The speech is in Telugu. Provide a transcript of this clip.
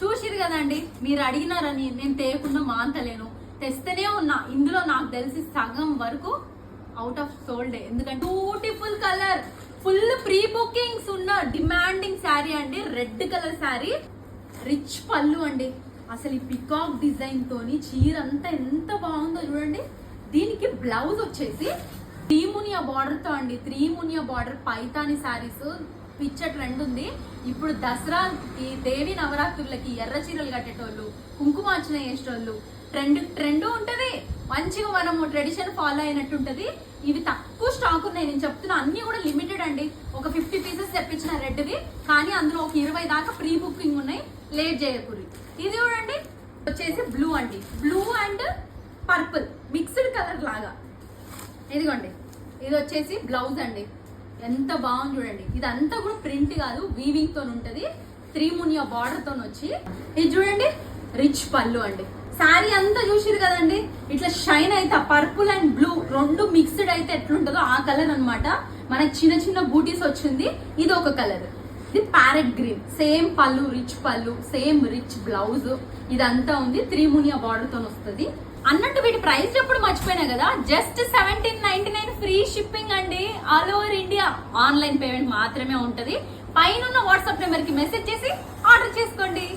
చూసిరు కదండి మీరు అడిగినారని నేను తేయకుండా మాంతలేను. తెస్తేనే ఉన్నా ఇందులో నాకు తెలిసి సగం వరకు అవుట్ ఆఫ్ సోల్డ్ ఎందుకంటే beautiful colour full pre bookings ఉన్న డిమాండింగ్ శారీ అండి రెడ్ కలర్ శారీ రిచ్ పళ్ళు అండి. అసలు ఈ పికాక్ డిజైన్ తోని చీర అంతా ఎంత బాగుందో చూడండి. దీనికి బ్లౌజ్ వచ్చేసి త్రీమునియా బార్డర్తో అండి. త్రీమునియా బార్డర్ పైతాని శారీస్ పిచ్చ ట్రెండ్ ఉంది. ఇప్పుడు దసరా ఈ దేవి నవరాత్రులకి ఎర్ర చీరలు కట్టేటోళ్ళు కుంకుమార్చన వేసేటోళ్ళు ట్రెండ్ ట్రెండ్ ఉంటుంది. మంచిగా మనము ట్రెడిషన్ ఫాలో అయినట్టు ఉంటుంది. ఇవి తక్కువ స్టాక్ ఉన్నాయి. నేను చెప్తున్నా అన్నీ కూడా లిమిటెడ్ అండి. ఒక ఫిఫ్టీ పీసెస్ తెప్పించిన రెడ్వి కానీ అందులో ఒక ఇరవై దాకా ప్రీ బుకింగ్ ఉన్నాయి. లేట్ చేయకూడదు. ఇది చూడండి. వచ్చేసి బ్లూ అండి. Blue and purple mixed colour లాగా. ఇదిగోండి. ఇది వచ్చేసి బ్లౌజ్ అండి. ఎంత బాగుంది చూడండి. ఇదంతా కూడా ప్రింట్ కాదు వీవింగ్తో ఉంటది. త్రిమునియా బార్డర్తో వచ్చి. ఇది చూడండి రిచ్ పళ్ళు అండి. శారీ అంతా చూసిరు కదండి. ఇట్లా షైన్ అయితే పర్పుల్ అండ్ బ్లూ రెండు మిక్స్డ్ అయితే ఎట్లుంటుందో ఆ కలర్ అనమాట మనకి చిన్న చిన్న బూటీస్ వచ్చింది. ఇది ఒక కలర్ ఇది ప్యారెట్ గ్రీన్. సేమ్ పళ్ళు రిచ్ పళ్ళు సేమ్ రిచ్ బ్లౌజ్. ఇదంతా ఉంది. త్రిమునియా బార్డర్తో వస్తుంది. అన్నట్టు వీటి ప్రైస్ ఎప్పుడు మర్చిపోయినా కదా just seventeen ninety nine free shipping అండి. All over India. Online payment మాత్రమే ఉంటుంది. పైన వాట్సాప్ నెంబర్కి మెసేజ్ చేసి ఆర్డర్ చేసుకోండి.